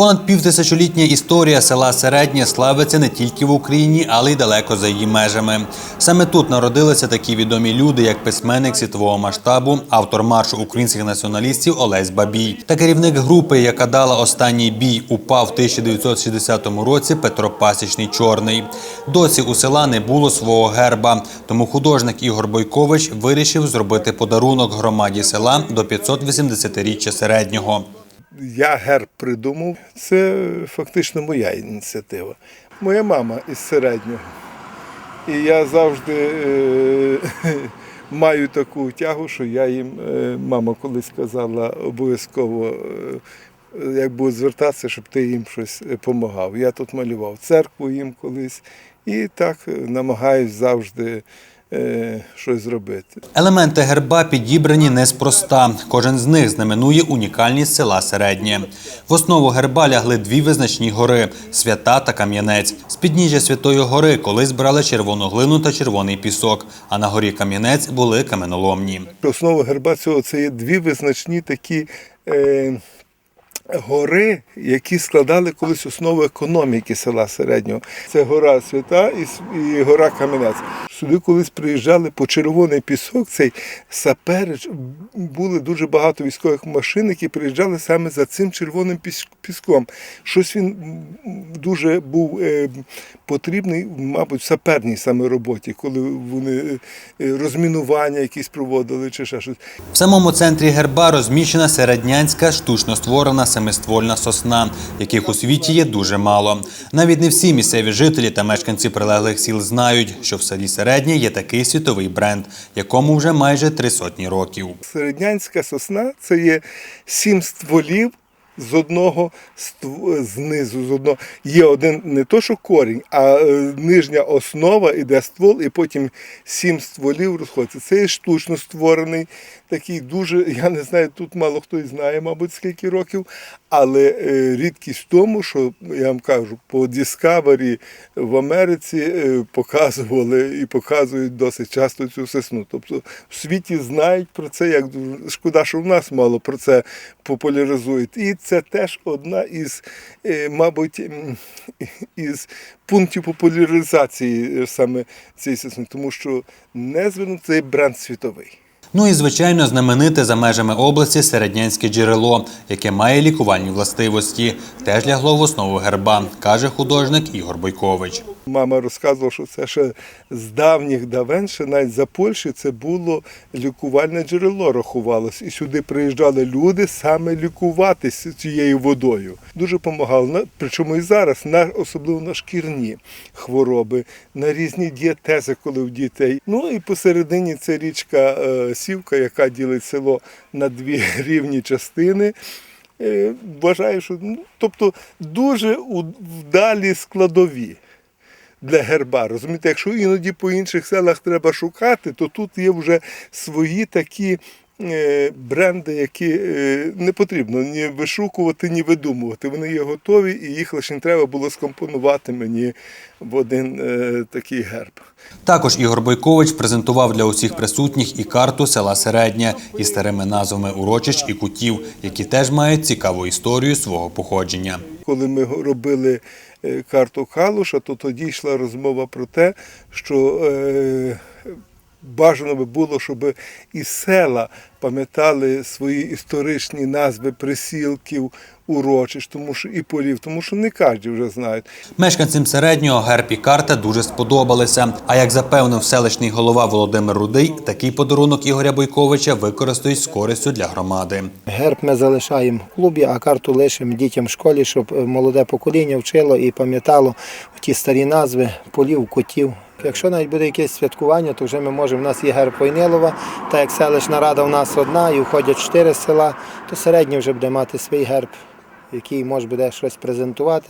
Понад півтисячолітня історія села Середнє славиться не тільки в Україні, але й далеко за її межами. Саме тут народилися такі відомі люди, як письменник світового масштабу, автор маршу українських націоналістів Олесь Бабій та керівник групи, яка дала останній бій, упав в 1960 році Петро Пасічний Чорний. Досі у села не було свого герба, тому художник Ігор Бойкович вирішив зробити подарунок громаді села до 580-річчя середнього. Я герб придумав. Це фактично моя ініціатива. Моя мама із середнього. І я завжди е, маю таку тягу, що я їм, е, мама колись казала, обов'язково, е, як будуть звертатися, щоб ти їм щось допомагав. Я тут малював церкву їм колись і так намагаюсь завжди е, щось зробити. Елементи герба підібрані неспроста. Кожен з них знаменує унікальність села Середнє. В основу герба лягли дві визначні гори свята та Кам'янець. З підніжжя Святої гори колись брали червону глину та червоний пісок, а на горі Кам'янець були каменоломні. Основа герба цього це є дві визначні такі е, гори, які складали колись основу економіки села середнього. Це гора Свята і, і гора Кам'янець. Сюди колись приїжджали по червоний пісок, цей сапери, були дуже багато військових машин, які приїжджали саме за цим червоним піском. Щось він дуже був е, потрібний, мабуть, в саперній саме роботі, коли вони е, розмінування якісь проводили чи ще щось. В самому центрі герба розміщена середнянська штучно створена семиствольна сосна, яких у світі є дуже мало. Навіть не всі місцеві жителі та мешканці прилеглих сіл знають, що в селі Середнє є такий світовий бренд, якому вже майже три сотні років. Середнянська сосна це є сім стволів з одного знизу. З одного є один не то, що корінь, а е, нижня основа іде ствол, і потім сім стволів розходиться. Це є штучно створений, такий дуже, я не знаю, тут мало хто і знає, мабуть, скільки років, але е, рідкість в тому, що я вам кажу, по Discovery в Америці е, показували і показують досить часто цю сосну. Тобто в світі знають про це, як шкода, що в нас мало про це популяризують. І це теж одна із, е, мабуть, із пунктів популяризації е, саме цієї системи, тому що не звернутий бренд світовий. Ну і звичайно, знамените за межами області середнянське джерело, яке має лікувальні властивості, теж лягло в основу герба, каже художник Ігор Бойкович. Мама розказувала, що це ще з давніх давен, ще навіть за Польщі це було лікувальне джерело, рахувалось. І сюди приїжджали люди саме лікуватися цією водою. Дуже допомагало. Причому і зараз, на, особливо на шкірні хвороби, на різні дієтези, коли в дітей. Ну і посередині це річка е, Сівка, яка ділить село на дві рівні частини. Е, Вважаю, що ну, тобто дуже вдалі складові для герба. Розумієте, якщо іноді по інших селах треба шукати, то тут є вже свої такі е, бренди, які е, не потрібно ні вишукувати, ні видумувати. Вони є готові, і їх лише не треба було скомпонувати мені в один е, такий герб. Також Ігор Бойкович презентував для усіх присутніх і карту села Середнє із старими назвами урочищ і кутів, які теж мають цікаву історію свого походження. Коли ми робили карту Калуша, то тоді йшла розмова про те, що е, бажано би було, щоб і села пам'ятали свої історичні назви присілків, урочищ, тому що і полів, тому що не кожен вже знають. Мешканцям середнього герб і карта дуже сподобалися. А як запевнив селищний голова Володимир Рудий, такий подарунок Ігоря Бойковича використають з користю для громади. Герб ми залишаємо в клубі, а карту лишимо дітям в школі, щоб е, молоде покоління вчило і пам'ятало ті старі назви полів, котів. Якщо навіть буде якесь святкування, то вже ми можемо. У нас є герб Войнилова, так як селищна рада у нас одна і входять чотири села, то середній вже буде мати свій герб, який може буде щось презентувати.